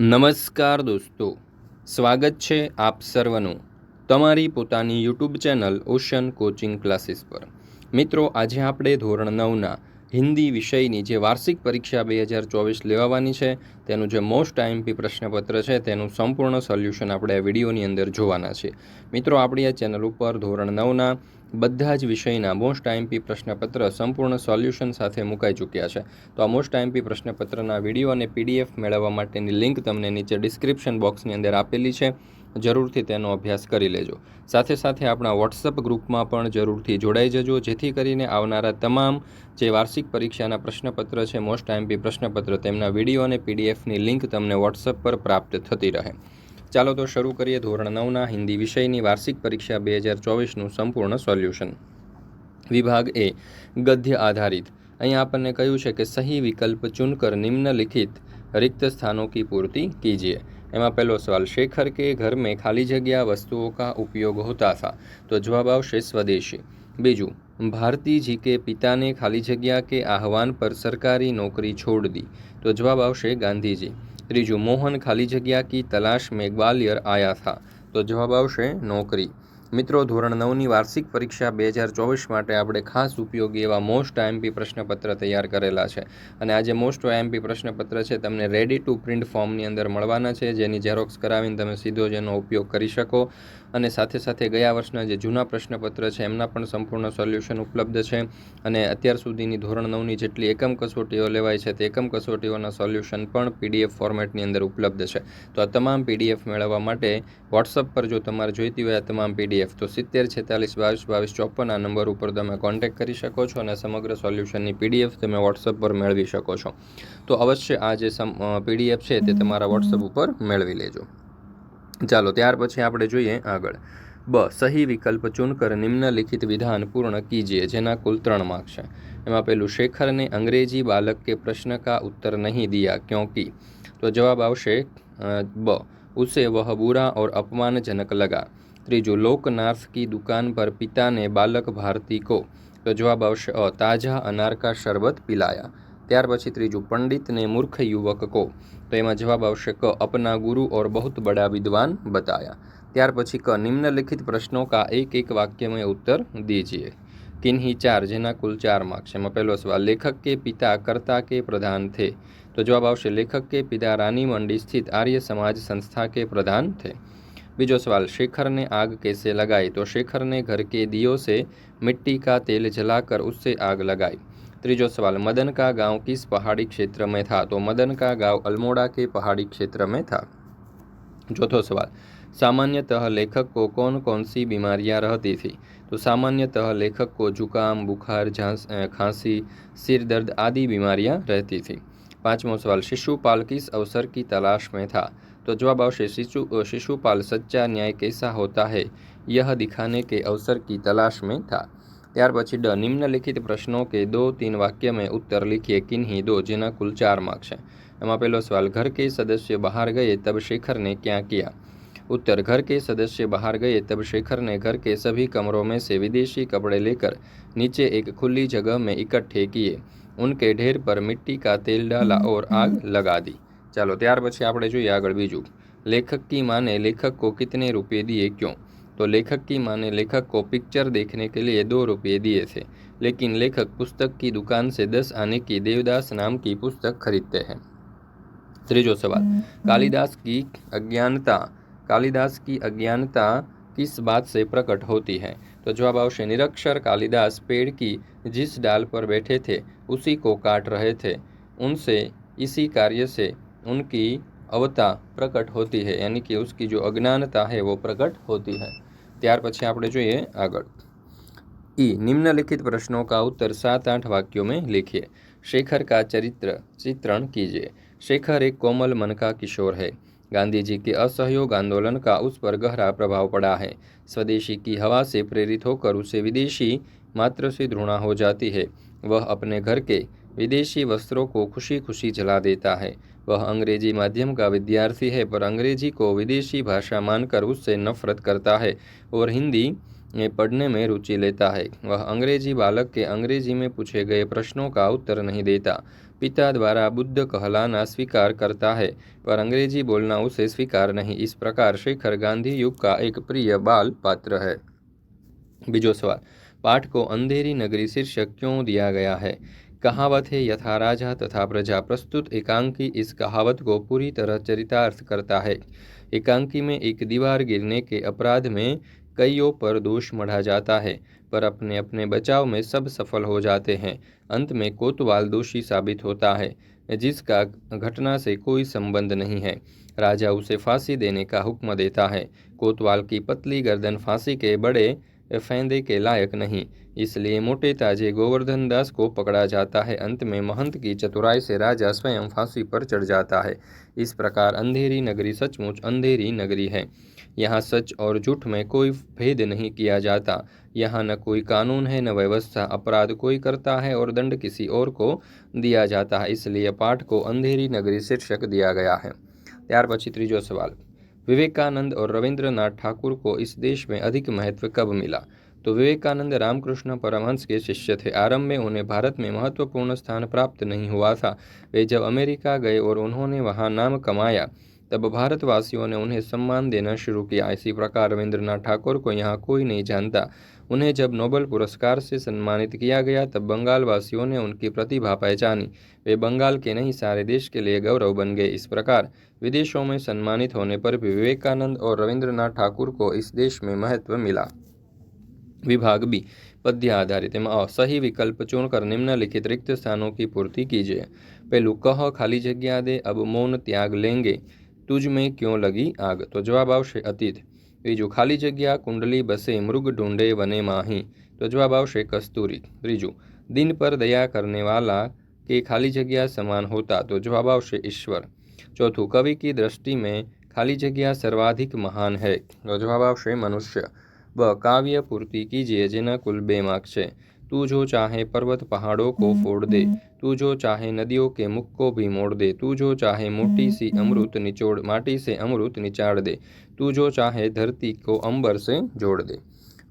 નમસ્કાર દોસ્તો સ્વાગત છે આપ સર્વનું તમારી પોતાની YouTube channel ocean coaching classes પર મિત્રો આજે આપણે ધોરણ નવના હિન્દી વિષયની જે વાર્ષિક પરીક્ષા બે હજાર ચોવીસ લેવાવાની છે તેનું જે મોસ્ટ આઈએમપી પ્રશ્નપત્ર છે તેનું સંપૂર્ણ સોલ્યુશન આપણે આ વિડીયોની અંદર જોવાના છે મિત્રો આપણી આ ચેનલ ઉપર ધોરણ નવના બધા જ વિષયના મોસ્ટ આઈએમપી પ્રશ્નપત્ર સંપૂર્ણ સોલ્યુશન સાથે મુકાઈ ચૂક્યા છે તો આ મોસ્ટ આઈએમપી પ્રશ્નપત્રના વિડીયો અને પીડીએફ મેળવવા માટેની લિંક તમને નીચે ડિસ્ક્રિપ્શન બોક્સની અંદર આપેલી છે જરૂરથી તેનો અભ્યાસ કરી લેજો સાથે સાથે આપણા વોટ્સઅપ ગ્રુપમાં પણ જરૂરથી જોડાઈ જજો જેથી કરીને આવનારા તમામ જે વાર્ષિક પરીક્ષાના પ્રશ્નપત્ર છે મોસ્ટ આઈએમપી પ્રશ્નપત્ર તેમના વિડીયો અને પીડીએફની લિંક તમને વોટ્સઅપ પર પ્રાપ્ત થતી રહે ચાલો તો શરૂ કરીએ ધોરણ નવના હિન્દી વિષયની વાર્ષિક પરીક્ષા બે હજાર ચોવીસનું સંપૂર્ણ સોલ્યુશન વિભાગ એ ગદ્ય આધારિત અહીં આપણને કહ્યું છે કે સહી વિકલ્પ ચૂનકર નિમ્નલિખિત રિક્ત સ્થાનો કી પૂર્તિ કીજીએ એમાં પહેલો સવાલ શેખર કે ઘર મેં ખાલી જગ્યા વસ્તુઓ કા ઉપયોગ હોતા થા તો જવાબ આવશે સ્વદેશી બીજું ભારતીજી કે પિતાને ખાલી જગ્યા કે આહવાન પર સરકારી નોકરી છોડ દી તો જવાબ આવશે ગાંધીજી ત્રીજું મોહન ખાલી જગ્યા કી તલાશ મેં ગ્વાલિયર આયા થા તો જવાબ આવશે નોકરી મિત્રો ધોરણ નવની વાર્ષિક પરીક્ષા બે હજાર ચોવીસ માટે આપણે ખાસ ઉપયોગી એવા મોસ્ટ આઈએમપી પ્રશ્નપત્ર તૈયાર કરેલા છે અને આ મોસ્ટ આઈએમપી પ્રશ્નપત્ર છે તમને રેડી ટુ પ્રિન્ટ ફોર્મની અંદર મળવાના છે જેની ઝેરોક્સ કરાવીને તમે સીધો જ એનો ઉપયોગ કરી શકો અને સાથે સાથે ગયા વર્ષના જે જૂના પ્રશ્નપત્ર છે એમના પણ સંપૂર્ણ સોલ્યુશન ઉપલબ્ધ છે અને અત્યાર સુધીની ધોરણ નવની જેટલી એકમ કસોટીઓ લેવાય છે તે એકમ કસોટીઓના સોલ્યુશન પણ પીડીએફ ફોર્મેટની અંદર ઉપલબ્ધ છે તો આ તમામ પીડીએફ મેળવવા માટે વોટ્સઅપ પર જો તમારે જોઈતી હોય આ તમામ પીડીએફ પીડીએફ તો સિત્તેર છેતાલીસ બાવીસ બાવીસ ચોપન આ નંબર ઉપર તમે કોન્ટેક કરી શકો છો અને સમગ્ર સોલ્યુશનની પીડીએફ તમે વોટ્સઅપ પર મેળવી શકો છો તો અવશ્ય આ જે પીડીએફ છે તે તમારા વોટ્સઅપ ઉપર મેળવી લેજો ચાલો ત્યાર પછી આપણે જોઈએ આગળ બ સહી વિકલ્પ ચૂનકર નિમ્નલિખિત વિધાન પૂર્ણ કીજીએ જેના કુલ ત્રણ માર્ક છે એમાં પહેલું શેખરને અંગ્રેજી બાલક કે પ્રશ્ન કા ઉત્તર નહીં દિયા ક્યોંકી તો જવાબ આવશે બ ઉસે વહ બુરા ઓર અપમાનજનક લગા तृजो लोक नार्स की दुकान पर पिता ने बालक भारती को तो जवाब अवश्य ताजा अनार का शरबत पिलाया। ત્યાર પછી ત્રીજો पंडित ने मूर्ख युवक को तो એમાં જવાબ આવશે કે અપના ગુરુ और बहुत बड़ा विद्वान बताया। ત્યાર પછી ક નિમ્ન લિખિત પ્રશ્નો કા એક એક વાક્ય મે ઉત્તર દીજીએ. કિનહી ચાર જેના કુલ ચાર માર્ક્સ. એમાં પહેલો સવાલ લેખક કે પિતા કર્તા કે પ્રધાન थे। તો જવાબ આવશે લેખક કે પિતા રાણી મંડી સ્થિત આર્ય સમાજ સંસ્થા કે પ્રધાન थे। बीजो सवाल शेखर ने आग कैसे लगाई तो शेखर ने घर के दियो से मिट्टी का तेल जलाकर उससे आग लगाई तीजो सवाल मदन का गांव किस पहाड़ी क्षेत्र में था तो मदन का गांव अल्मोड़ा के पहाड़ी क्षेत्र में था चौथो सवाल सामान्यतः लेखक को कौन कौन सी बीमारियां रहती थी तो सामान्यतः लेखक को जुकाम बुखार झांस खांसी सिर दर्द आदि बीमारियां रहती थी पाँचवा सवाल शिशुपाल किस अवसर की तलाश में था तो जवाब अवश्य शिशु शिशुपाल सच्चा न्याय कैसा होता है यह दिखाने के अवसर की तलाश में था त्यार ड निम्नलिखित प्रश्नों के दो तीन वाक्य में उत्तर लिखिए લિખીએ કિન્હી દો જેના કુલ ચાર માર્ક છે એમાં પહેલો સવાલ ઘર કે સદસ્ય બહાર ગયે शेखर ने क्या किया उत्तर घर के सदस्य बाहर गए तब शेखर ने घर के सभी कमरों में से विदेशी कपड़े लेकर नीचे एक खुली जगह में इकट्ठे किए उनके ढेर पर मिट्टी का तेल डाला और आग लगा दी चलो ત્યાર પછી આપણે જોઈએ આગળ બીજો લેખક કી માને લેખક કો કેટને રૂપિયે દિયે ક્યો તો લેખક કી માને લેખક કો પિક્ચર દેખને કે લિયે 2 રૂપિયે દિયે થે લેકિન લેખક પુસ્તક કી દુકાન સે 10 આને કી દેવદાસ નામ કી પુસ્તક ખરીદતે હૈ ત્રીજો સવાલ કાલિદાસ કી અજ્ઞાનતા કાલિદાસ કી અજ્ઞાનતા કિસ બાત સે પ્રકટ હોતી હૈ તો જવાબ હૈ નિરક્ષર કાલિદાસ પેડ કી Jis ડાલ પર બેઠે થે ઉસી કો કાટ રહે થે ઉનસે ઇસી કાર્ય સે उनकी प्रकट होती है यानी कि उसकी जो अज्ञानता है वो प्रकट होती है त्यार ત્યાર आप जो है आग ई निम्नलिखित प्रश्नों का उत्तर सात आठ वाक्यों में लिखिए शेखर का चरित्र चित्रण कीजिए शेखर एक कोमल मन का किशोर है गांधी जी के असहयोग आंदोलन का उस पर गहरा प्रभाव पड़ा है स्वदेशी की हवा से प्रेरित होकर उसे विदेशी मात्र से घृणा हो जाती है वह अपने घर के विदेशी वस्त्रों को खुशी खुशी जला देता है वह अंग्रेजी माध्यम का विद्यार्थी है पर अंग्रेजी को विदेशी भाषा मानकर उससे नफरत करता है और हिंदी में पढ़ने में रुचि लेता है वह अंग्रेजी बालक के अंग्रेजी में पूछे गए प्रश्नों का उत्तर नहीं देता पिता द्वारा बुद्ध कहलाना स्वीकार करता है पर अंग्रेजी बोलना उसे स्वीकार नहीं इस प्रकार शेखर गांधी युग का एक प्रिय बाल पात्र है बीजो सवाल पाठ को अंधेरी नगरी शीर्षक क्यों दिया गया है कहावत है यथा राजा तथा प्रजा प्रस्तुत एकांकी इस कहावत को पूरी तरह चरितार्थ करता है एकांकी में एक दीवार गिरने के अपराध में कईयों पर दोष मढ़ा जाता है पर अपने अपने बचाव में सब सफल हो जाते हैं अंत में कोतवाल दोषी साबित होता है जिसका घटना से कोई संबंध नहीं है राजा उसे फांसी देने का हुक्म देता है कोतवाल की पतली गर्दन फांसी के बड़े फेंदे के लायक नहीं इसलिए मोटे ताजे गोवर्धन दास को पकड़ा जाता है अंत में महंत की चतुराई से राजा स्वयं फांसी पर चढ़ जाता है इस प्रकार अंधेरी नगरी सचमुच अंधेरी नगरी है यहाँ सच और झूठ में कोई भेद नहीं किया जाता यहाँ न कोई कानून है न व्यवस्था अपराध कोई करता है और दंड किसी और को दिया जाता है इसलिए पाठ को अंधेरी नगरी शीर्षक दिया गया है ત્યાર પછી त्रीजो सवाल विवेकानंद और रविंद्रनाथ ठाकुर को इस देश में अधिक महत्व कब मिला तो विवेकानंद रामकृष्ण परमहंस के शिष्य थे आरंभ में उन्हें भारत में महत्वपूर्ण स्थान प्राप्त नहीं हुआ था वे जब अमेरिका गए और उन्होंने वहाँ नाम कमाया तब भारतवासियों ने उन्हें सम्मान देना शुरू किया इसी प्रकार रविंद्रनाथ ठाकुर को यहाँ कोई नहीं जानता उन्हें जब नोबल पुरस्कार से सम्मानित किया गया तब बंगाल वासियों ने उनकी प्रतिभा पहचानी वे बंगाल के नहीं सारे देश के लिए गौरव बन गए इस प्रकार विदेशों में सम्मानित होने पर भी विवेकानंद और रविंद्रनाथ ठाकुर को इस देश में महत्व मिला विभाग बी पद्य आधारित में सही विकल्प चुनकर निम्नलिखित रिक्त स्थानों की पूर्ति कीजिए पहलू कह खाली जगह दे अब मौन त्याग लेंगे तुझ में क्यों लगी आग तो जवाब आवश्य अतीत બીજું ખાલી જગ્યા કુંડલી બસે મૃગ ઢૂંઢે વને માહી તો જવાબ આવશે કસ્તુરી ત્રીજું દિન પર દયા કરનેવાલા કે ખાલી જગ્યા સમાન હોતા તો જવાબ આવશે ઈશ્વર ચોથું કવિ કી दृष्टि में ખાલી જગ્યા સર્વાધિક મહાન હૈ તો જવાબ આવશે મનુષ્ય બ કાવ્ય પૂર્તિ કીજીએ જેના કુલ બે માર્ક છે तू जो चाहे पर्वत पहाड़ों को फोड़ दे तू जो चाहे नदियों के मुख को भी मोड़ दे तू जो चाहे मोटी सी अमृत निचोड़ माटी से अमृत निचाड़ दे तू जो चाहे धरती को अंबर से जोड़ दे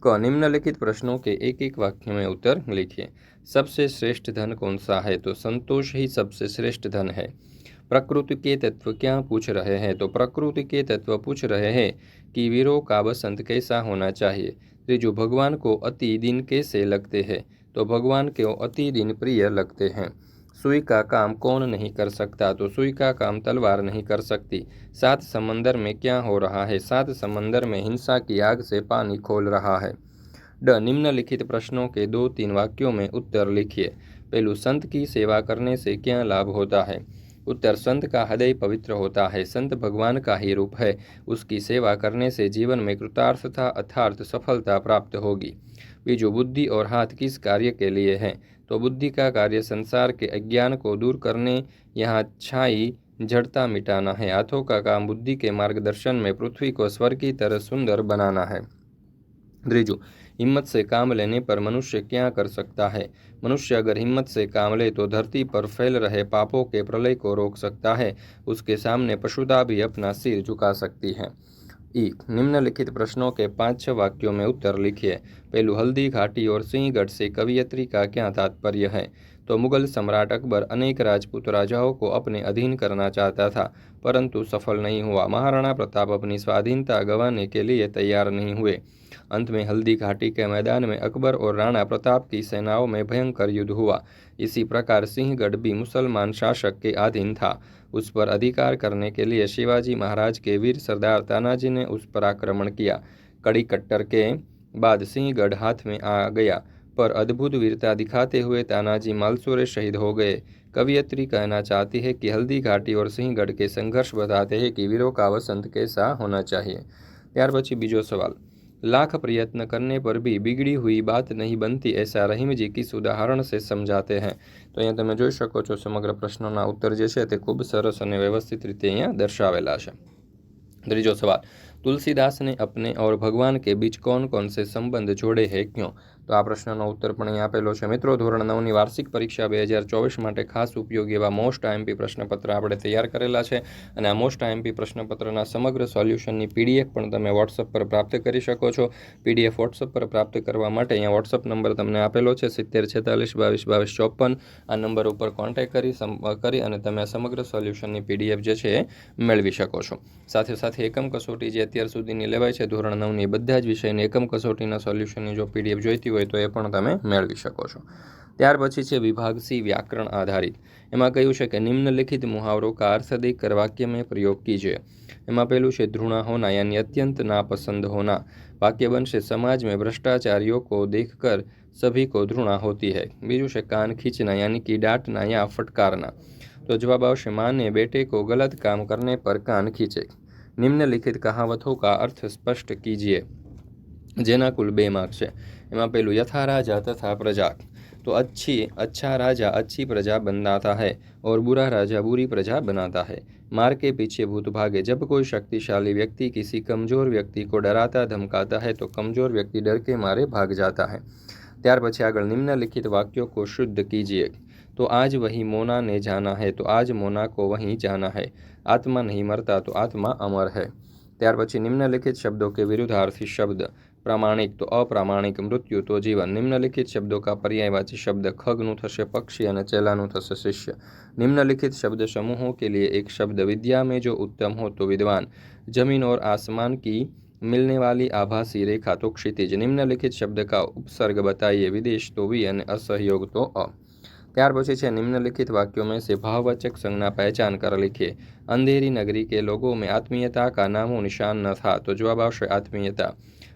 क निम्नलिखित प्रश्नों के एक एक वाक्य में उत्तर लिखिए सबसे श्रेष्ठ धन कौन सा है तो संतोष ही सबसे श्रेष्ठ धन है प्रकृति के तत्व क्या पूछ रहे हैं तो प्रकृति के तत्व पूछ रहे हैं कि वीरों का बसंत कैसा होना चाहिए त्रिजु भगवान को अति दिन कैसे लगते हैं तो भगवान के अति दिन प्रिय लगते हैं सुई का काम कौन नहीं कर सकता तो सुई का काम तलवार नहीं कर सकती सात समंदर में क्या हो रहा है सात समंदर में हिंसा की आग से पानी खोल रहा है ड निम्नलिखित प्रश्नों के दो तीन वाक्यों में उत्तर लिखिए पहलू संत की सेवा करने से क्या लाभ होता है उत्तर संत का हृदय पवित्र होता है संत भगवान का ही रूप है उसकी सेवा करने से जीवन में कृतार्थता अर्थार्थ सफलता प्राप्त होगी बीजू बुद्धि और हाथ किस कार्य के लिए हैं तो बुद्धि का कार्य संसार के अज्ञान को दूर करने यहाँ छाई जड़ता मिटाना है हाथों का काम बुद्धि के मार्गदर्शन में पृथ्वी को स्वर की तरह सुंदर बनाना है रिजु हिम्मत से काम लेने पर मनुष्य क्या कर सकता है मनुष्य अगर हिम्मत से काम ले तो धरती पर फैल रहे पापों के प्रलय को रोक सकता है उसके सामने पशुदा भी अपना सिर झुका सकती है ई निम्नलिखित प्रश्नों के पाँच छः वाक्यों में उत्तर लिखिए पहलू हल्दी घाटी और सिंहगढ़ से कवियत्री का क्या तात्पर्य है तो मुगल सम्राट अकबर अनेक राजपूत राजाओं को अपने अधीन करना चाहता था परंतु सफल नहीं हुआ महाराणा प्रताप अपनी स्वाधीनता गंवाने के लिए तैयार नहीं हुए अंत में हल्दी घाटी के मैदान में अकबर और राणा प्रताप की सेनाओं में भयंकर युद्ध हुआ इसी प्रकार सिंहगढ़ भी मुसलमान शासक के अधीन था उस पर अधिकार करने के लिए शिवाजी महाराज के वीर सरदार तानाजी ने उस पर आक्रमण किया कड़ी कट्टर के बाद सिंहगढ़ हाथ में आ गया पर अद्भुत वीरता दिखाते हुए तानाजी मालसूरे शहीद हो गए कवियत्री कहना चाहती है कि हल्दी घाटी और सिंहगढ़ के संघर्ष बताते हैं कि वीरों का वसंत कैसा होना चाहिए यार પછી बीजो सवाल लाख प्रयत्न करने पर भी बिगड़ी हुई बात नहीं बनती એસા રહીમજી કિસ ઉદાહરણ સે સમજાતે હૈ તો અહીંયા તમે જોઈ શકો છો સમગ્ર પ્રશ્નોના ઉત્તર જે છે તે ખૂબ સરસ અને વ્યવસ્થિત રીતે અહીંયા દર્શાવેલા છે ત્રીજો સવાલ તુલસીદાસને અપને ઓર ભગવાન કે બીચ કોન કોન સે સંબંધ જોડે હૈ ક્યો તો આ પ્રશ્નનો ઉત્તર પણ અહીં આપેલો છે મિત્રો ધોરણ નવની વાર્ષિક પરીક્ષા બે હજાર ચોવીસ માટે ખાસ ઉપયોગી એવા મોસ્ટ આઈએમપી પ્રશ્નપત્ર આપણે તૈયાર કરેલા છે અને આ મોસ્ટ આઈએમપી પ્રશ્નપત્રના સમગ્ર સોલ્યુશનની પીડીએફ પણ તમે વોટ્સઅપ પર પ્રાપ્ત કરી શકો છો પીડીએફ વોટ્સઅપ પર પ્રાપ્ત કરવા માટે અહીંયા વોટ્સઅપ નંબર તમને આપેલો છે સિત્તેર છેતાલીસ બાવીસ બાવીસ ચોપન આ નંબર ઉપર કોન્ટેક કરી કરી અને તમે આ સમગ્ર સોલ્યુશનની પીડીએફ જે છે એ મેળવી શકો છો સાથે સાથે એકમ કસોટી જે અત્યાર સુધીની લેવાય છે ધોરણ નવની બધા જ વિષયની એકમ કસોટીના સોલ્યુશનની જો પીડીએફ જોઈતી હોય હોય તો એ પણ તમે મેળવી શકો છો ત્યાર પછી છે વિભાગ સી વ્યાકરણ આધારિત એમાં કહ્યું છે કે નિમ્નલિખિત મુહાવરો કારસદિક વાક્ય મેં પ્રયોગ કીજે એમાં પહેલું છે ધૃણા હોના યાની અત્યંત નાપસંદ હોના વાક્ય બનશે સમાજ મેં ભ્રષ્ટાચારીઓ કો દેખ કર સભી કો ધૃણા હોતી હૈ બીજું છે કાન ખીચના યાની કે ડાંટના યા ફટકારના તો જવાબ આવશે માને બેટે કો ગલત કામ કરને પર કાન ખીચે નિમ્નલિખિત કહાવતો કા અર્થ સ્પષ્ટ કીજીએ जेना कुल बे मार्ग है यहाँ पेलू यथा राजा तथा प्रजा तो अच्छी अच्छा राजा अच्छी प्रजा बनाता है और बुरा राजा बुरी प्रजा बनाता है मार के पीछे भूत भागे जब कोई शक्तिशाली व्यक्ति किसी कमजोर व्यक्ति को डराता धमकाता है तो कमजोर व्यक्ति डर के मारे भाग जाता है त्यार पे આગળ निम्नलिखित वाक्यों को शुद्ध कीजिए तो आज वही मोना ने जाना है तो आज मोना को वहीं जाना है आत्मा नहीं मरता तो आत्मा अमर है ત્યાર निम्नलिखित शब्दों के કે शब्द પ્રામાણિક તો અપ્રામાણિક મૃત્યુ તો જીવન નિમ્નલિખિત શબ્દો કા પર્યાયવાચી શબ્દ ખગનું થશે પક્ષી અને ચેલાનું થશે શિષ્ય નિમ્નલિખિત શब्द समूहों के लिए एक शब्द विद्या में जो उत्तम हो तो विद्वान जमीन और आसमान की मिलने वाली आभासी रेखा तो क्षितिज निम्नलिखित शब्द का उपसर्ग बताइए विदेश तो वी અને અસહયોગ તો અ त्यार પછી છે નિમ્નલિખિત से भाववाचक संज्ञा पहचान कर लिखिए अंधेरी नगरी के लोगों में आत्मीयता का नामो निशान न था तो जवाब आवश्य आत्मीयता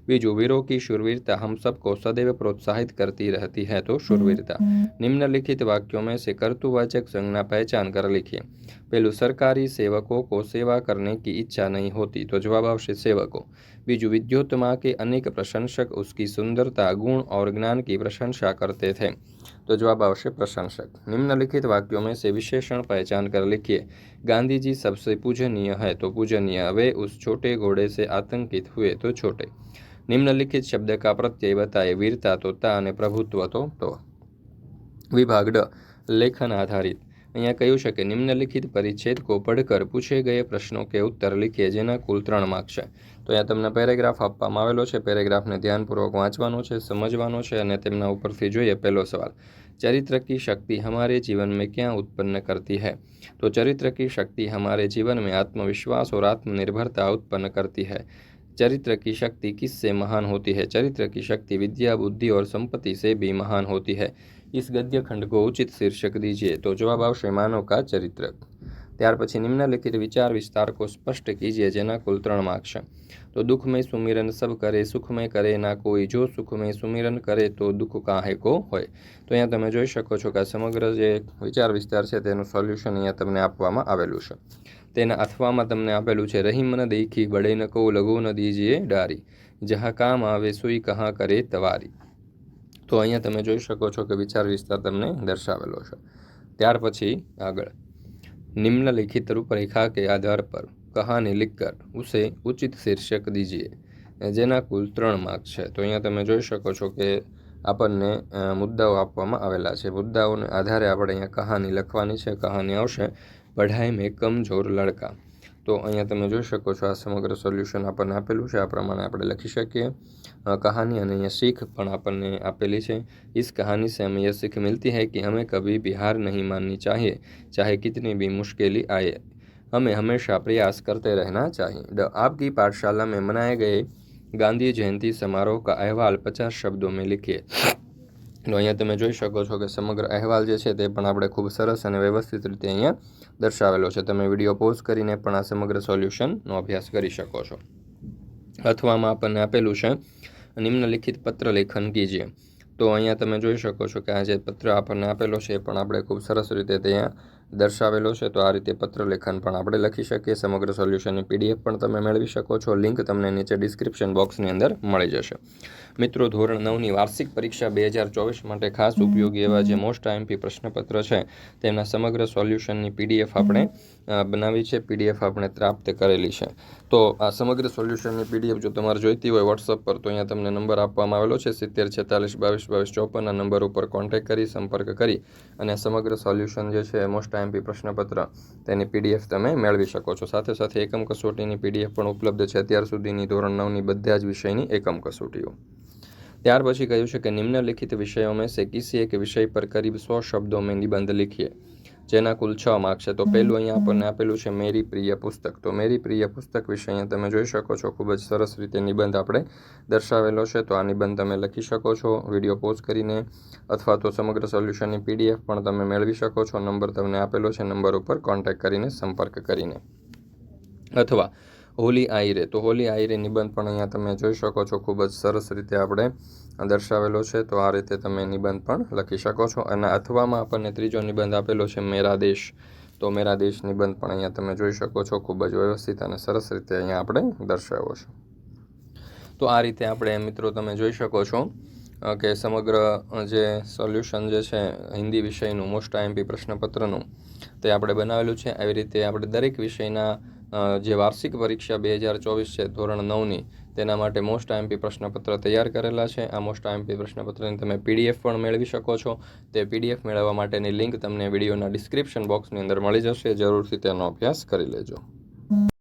બીજું વીરો की शुरवीरता हम सबको सदैव प्रोत्साहित करती रहती है तो शुरवीरता निम्नलिखित वाक्यों में से कर्तुवाचक संज्ञा पहचान कर लिखिए पहलू सरकारी सेवकों को सेवा करने की इच्छा नहीं होती तो जवाब આવશે सेवकों बीजु विद्योत्तमा के अनेक प्रशंसक उसकी सुंदरता गुण और ज्ञान की प्रशंसा करते थे तो जवाब अवश्य प्रशंसक निम्नलिखित वाक्यों में से विशेषण पहचान कर लिखिए गांधी जी सबसे पूजनीय है तो पूजनीय वे उस छोटे घोड़े से आतंकित हुए तो छोटे निम्नलिखित शब्द का प्रत्यय बताए वीरता तो ता અને પ્રભુત્વ तो તો વિભાગ ડ લેખન આધારિત અહીંયા કહ્યું છે કે નિમ્નલિખિત પરિચ્છેદ કો પઢકર પૂછે ગયે પ્રશ્નો કે ઉત્તર લખીએ જેના કુલ ત્રણ માર્ક છે यहां तुमने पैराग्राफ આપવામાં આવેલો છે પેરેગ્રાફને ધ્યાનપૂર્વક વાંચવાનું છે સમજવાનું છે અને તેના ઉપરથી જોઈએ પહેલો સવાલ ચરિત્રકી શક્તિ ہمارے જીવન મેં ક્યાં ઉત્પન્ન કરતી હૈ તો ચરિત્રકી શક્તિ ہمارے જીવન મેં આત્મવિશ્વાસ ઓર આત્મનિર્ભરતા ઉત્પન્ન કરતી હૈ ચરિત્રકી શક્તિ કિસ સે મહાન હોતી હૈ ચરિત્રકી શક્તિ વિદ્યા બુદ્ધિ ઓર સંપત્તિ સે ભી મહાન હોતી હૈ ઇસ ગદ્ય ખંડ કો ઉચિત શીર્ષક દીજીએ તો જવાબ આવશે માનવ કા ચરિત્ર ત્યાર પછી નિમ્નલિખિત વિચાર વિસ્તાર કો સ્પષ્ટ કીજીએ જેના કુલ ત્રણ માર્ક છે તો દુઃખમય સુમિરન સબ કરે સુખમય કરે ના કોઈ જો સુખમય સુમિરન કરે તો દુઃખ કાંહે કો હોય તો અહીંયા તમે જોઈ શકો છો કે આ સમગ્ર જે વિચાર વિસ્તાર છે તેનું સોલ્યુશન અહીંયા તમને આપવામાં આવેલું છે તેના અથવામાં તમને આપેલું છે રહીમ ન દેખી બળે ન કહો લઘુ ન દીજીએ ડારી જહા કામ આવે સુઈ કહા કરે તવારી તો અહીંયા તમે જોઈ શકો છો કે વિચાર વિસ્તાર તમને દર્શાવેલો છે ત્યાર પછી આગળ निम्नलिखित रूपरेखा के आधार पर कहानी लिखकर उसे उचित शीर्षक દીજીએ જેના કુલ ત્રણ માર્ક છે તો અહીંયા તમે જોઈ શકો છો કે આપણને મુદ્દાઓ આપવામાં આવેલા છે મુદ્દાઓને આધારે આપણે અહીંયા કહાની લખવાની છે કહાની આવશે પઢાઈ મેં કમજોર લડકા તો અહીંયા તમે જોઈ શકો છો આ સમગ્ર સોલ્યુશન આપણને આપેલું છે આ પ્રમાણે આપણે લખી શકીએ કહાની અને અહીંયા શીખ પણ આપણને આપેલી છે इस કહાની સે અમે यह सीख मिलती है અમે કભી બિહાર નહીં માનની ચાહીએ ચાહે चाहिए चाहे મુશ્કેલી भी અમે હંમેશા પ્રયાસ કરતે રહેના ચાહીએ रहना चाहिए द आपकी ગયે ગાંધી જયંતિ સમારોહ કા અહેવાલ પચાસ શબ્દોમાં લીખીએ તો અહીંયા તમે જોઈ શકો છો કે સમગ્ર અહેવાલ જે છે તે પણ આપણે ખૂબ સરસ અને વ્યવસ્થિત રીતે અહીંયા દર્શાવેલો છે તમે વિડીયો પોઝ કરીને પણ આ સમગ્ર સોલ્યુશનનો અભ્યાસ કરી શકો છો અથવામાં આપણને આપેલું છે નિમ્નલિખિત પત્ર લેખન કીજીએ તો અહીંયા તમે જોઈ શકો છો કે આ જે પત્ર આપણને આપેલો છે એ પણ આપણે ખૂબ સરસ રીતે ત્યાં દર્શાવેલો છે તો આ રીતે પત્ર લેખન પણ આપણે લખી શકીએ સમગ્ર સોલ્યુશનની પીડીએફ પણ તમે મેળવી શકો છો લિંક તમને નીચે ડિસ્ક્રિપ્શન બોક્સની અંદર મળી જશે મિત્રો ધોરણ નવની વાર્ષિક પરીક્ષા બે હજાર ચોવીસ માટે ખાસ ઉપયોગી એવા જે મોસ્ટ આઈએમપી પ્રશ્નપત્ર છે તેમના સમગ્ર સોલ્યુશનની પીડીએફ આપણે બનાવી છે પીડીએફ આપણે પ્રાપ્ત કરેલી છે તો આ સમગ્ર સોલ્યુશનની પીડીએફ જો તમારે જોઈતી હોય વોટ્સઅપ પર તો અહીંયા તમને નંબર આપવામાં આવેલો છે સિત્તેર છેતાલીસ બાવીસ બાવીસ ચોપનના નંબર ઉપર કોન્ટેક્ટ કરી સંપર્ક કરી અને સમગ્ર સોલ્યુશન જે છે મોસ્ટ આઈએમપી પ્રશ્નપત્ર તેની પીડીએફ તમે મેળવી શકો છો સાથે સાથે એકમ કસોટીની પીડીએફ પણ ઉપલબ્ધ છે અત્યાર સુધીની ધોરણ નવની બધા જ વિષયની એકમ કસોટીઓ ત્યાર પછી કહ્યું છે કે નિમ્નલિખિત વિષયો મેં સે કિસી એક વિષય પર કરીબ સો શબ્દો મેં નિબંધ લખીએ જેના કુલ છ માર્ક છે તો પહેલું અહીંયા આપણને આપેલું છે મેરી પ્રિય પુસ્તક તો મેરી પ્રિય પુસ્તક વિશે અહીંયા તમે જોઈ શકો છો ખૂબ જ સરસ રીતે નિબંધ આપણે દર્શાવેલો છે તો આ નિબંધ તમે લખી શકો છો વિડીયો પોઝ કરીને અથવા તો સમગ્ર સોલ્યુશનની પીડીએફ પણ તમે મેળવી શકો છો નંબર તમને આપેલો છે નંબર ઉપર કોન્ટેક્ટ કરીને સંપર્ક કરીને અથવા હોલી આયરે તો હોલી આયરે નિબંધ પણ અહીંયા તમે જોઈ શકો છો ખૂબ જ સરસ રીતે આપણે દર્શાવેલો છે તો આ રીતે તમે નિબંધ પણ લખી શકો છો અને અથવામાં આપણને ત્રીજો નિબંધ આપેલો છે મેરા દેશ તો મેરા દેશ નિબંધ પણ અહીંયા તમે જોઈ શકો છો ખૂબ જ વ્યવસ્થિત અને સરસ રીતે અહીંયા આપણે દર્શાવ્યો છે તો આ રીતે આપણે મિત્રો તમે જોઈ શકો છો કે સમગ્ર જે સોલ્યુશન જે છે હિન્દી વિષયનું મોસ્ટ આઈએમપી પ્રશ્નપત્રનું તે આપણે બનાવેલું છે આવી રીતે આપણે દરેક વિષયના જે વાર્ષિક પરીક્ષા બે હજાર ચોવીસ છે ધોરણ નવની તેના માટે મોસ્ટ આઈએમપી પ્રશ્નપત્ર તૈયાર કરેલા છે આ મોસ્ટ આઈએમપી પ્રશ્નપત્રની તમે પીડીએફ પણ મેળવી શકો છો તે પીડીએફ મેળવવા માટેની લિંક તમને વિડીયોના ડિસ્ક્રિપ્શન બોક્સની અંદર મળી જશે જરૂરથી તેનો અભ્યાસ કરી લેજો